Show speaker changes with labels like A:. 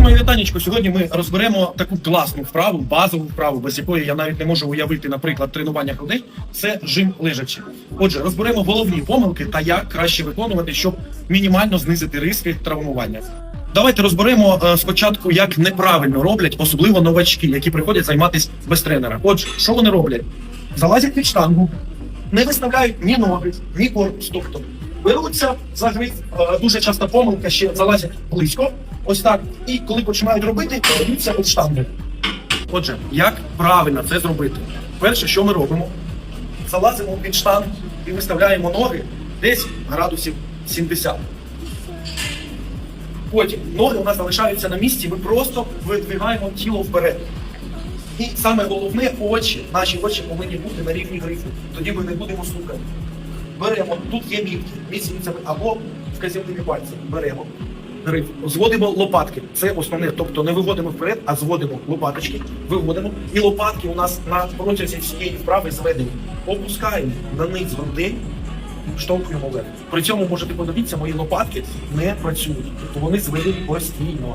A: Всім моє вітанечко. Сьогодні ми розберемо таку класну вправу, базову вправу, без якої я навіть не можу уявити, наприклад, тренування грудей. Це жим лежачи. Отже, розберемо головні помилки та як краще виконувати, щоб мінімально знизити риски травмування. Давайте розберемо е, спочатку, як неправильно роблять, особливо новачки, які приходять займатися без тренера. Отже, що вони роблять? Залазять під штангу, не виставляють ні ноги, ні корпус. Тобто беруться за гриф, е, дуже часто помилка ще залазять близько, ось так. І коли починають робити, беруться під штангу. Отже, як правильно це зробити? Перше, що ми робимо, залазимо під штангу і виставляємо ноги десь градусів 70. Потім ноги у нас залишаються на місці, ми просто видвигаємо тіло вперед. І саме головне очі, наші очі повинні бути на рівні грифу. Тоді ми не будемо стукати. Беремо, тут є мітки, місяцями або вказівними пальцями. Беремо гриф, зводимо лопатки. Це основне. Тобто не виводимо вперед, а зводимо лопаточки, виводимо. І лопатки у нас на протязі всієї вправи зведені. Опускаємо на низ груди, штовхуємо вверх. При цьому можете подивитися, мої лопатки не працюють. Тобто вони зведені постійно.